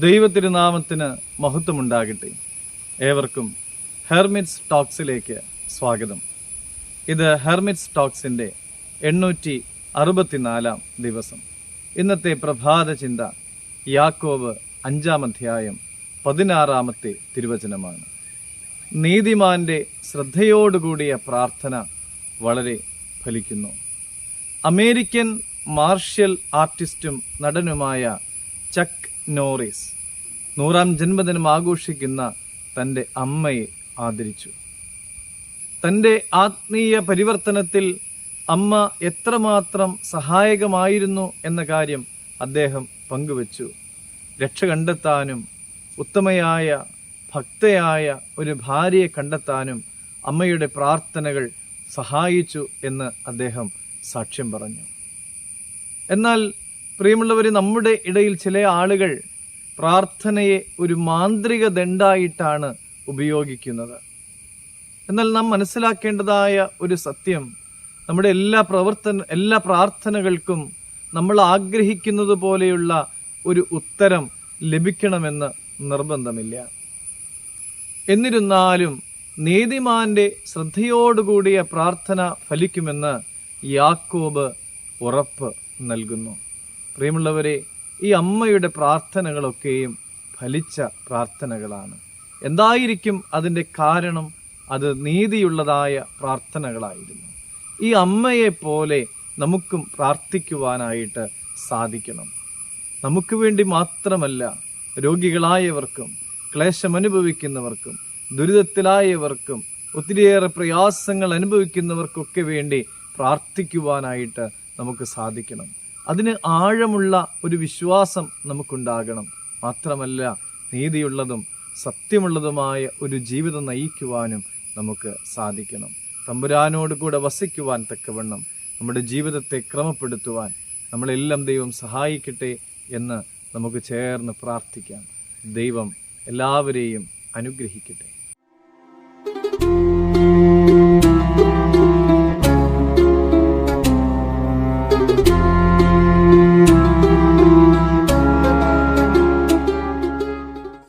ദൈവത്തിരുനാമത്തിന് മഹത്വമുണ്ടാകട്ടെ. ഏവർക്കും ഹെർമിറ്റ്സ് ടോക്സിലേക്ക് സ്വാഗതം. ഇത് ഹെർമിറ്റ്സ് ടോക്സിന്റെ എണ്ണൂറ്റി അറുപത്തിനാലാം ദിവസം. ഇന്നത്തെ പ്രഭാത ചിന്ത യാക്കോവ് അഞ്ചാം അധ്യായം പതിനാറാമത്തെ തിരുവചനമാണ്. നീതിമാന്റെ ശ്രദ്ധയോടുകൂടിയ പ്രാർത്ഥന വളരെ ഫലിക്കുന്നു. അമേരിക്കൻ മാർഷ്യൽ ആർട്ടിസ്റ്റും നടനുമായ ചക്ക് നോറിസ്. നൂറാം ജന്മദിനം ആഘോഷിക്കുന്ന തന്റെ അമ്മയെ ആദരിച്ചു. തന്റെ ആത്മീയ പരിവർത്തനത്തിൽ അമ്മ എത്രമാത്രം സഹായകമായിരുന്നു എന്ന കാര്യം അദ്ദേഹം പങ്കുവച്ചു. രക്ഷ കണ്ടെത്താനും ഉത്തമയായ ഭക്തയായ ഒരു ഭാര്യയെ കണ്ടെത്താനും അമ്മയുടെ പ്രാർത്ഥനകൾ സഹായിച്ചു എന്ന് അദ്ദേഹം സാക്ഷ്യം പറഞ്ഞു. എന്നാൽ പ്രിയമുള്ളവർ നമ്മുടെ ഇടയിൽ ചില ആളുകൾ പ്രാർത്ഥനയെ ഒരു മാന്ത്രിക ദണ്ഡായിട്ടാണ് ഉപയോഗിക്കുന്നത്. എന്നാൽ നാം മനസ്സിലാക്കേണ്ടതായ ഒരു സത്യം നമ്മുടെ എല്ലാ പ്രവർത്തന എല്ലാ പ്രാർത്ഥനകൾക്കും നമ്മൾ ആഗ്രഹിക്കുന്നത് പോലെയുള്ള ഒരു ഉത്തരം ലഭിക്കണമെന്ന് നിർബന്ധമില്ല. എന്നിരുന്നാലും നീതിമാന്റെ ശ്രദ്ധയോടുകൂടിയ പ്രാർത്ഥന ഫലിക്കുമെന്ന് യാക്കോബ് ഉറപ്പ് നൽകുന്നു. പ്രിയമുള്ളവരെ ഈ അമ്മയുടെ പ്രാർത്ഥനകളൊക്കെയും ഫലിച്ച പ്രാർത്ഥനകളാണ്. എന്തായിരിക്കും അതിന്റെ കാരണം? അത് നീതിയുള്ളതായ പ്രാർത്ഥനകളായിരുന്നു. ഈ അമ്മയെ പോലെ നമുക്കും പ്രാർത്ഥിക്കുവാനായിട്ട് സാധിക്കണം. നമുക്ക് വേണ്ടി മാത്രമല്ല രോഗികളായവർക്കും ക്ലേശമനുഭവിക്കുന്നവർക്കും ദുരിതത്തിലായവർക്കും ഒത്തിരിയേറെ പ്രയാസങ്ങൾ അനുഭവിക്കുന്നവർക്കൊക്കെ വേണ്ടി പ്രാർത്ഥിക്കുവാനായിട്ട് നമുക്ക് സാധിക്കണം. അതിന് ആഴമുള്ള ഒരു വിശ്വാസം നമുക്കുണ്ടാകണം. മാത്രമല്ല നീതിയുള്ളതും സത്യമുള്ളതുമായ ഒരു ജീവിതം നയിക്കുവാനും നമുക്ക് സാധിക്കണം. തമ്പുരാനോട് കൂടെ വസിക്കുവാൻ തക്കവണ്ണം നമ്മുടെ ജീവിതത്തെ ക്രമപ്പെടുത്തുവാൻ നമ്മളെല്ലാം ദൈവം സഹായിക്കട്ടെ എന്ന് നമുക്ക് ചേർന്ന് പ്രാർത്ഥിക്കാം. ദൈവം എല്ലാവരെയും അനുഗ്രഹിക്കട്ടെ.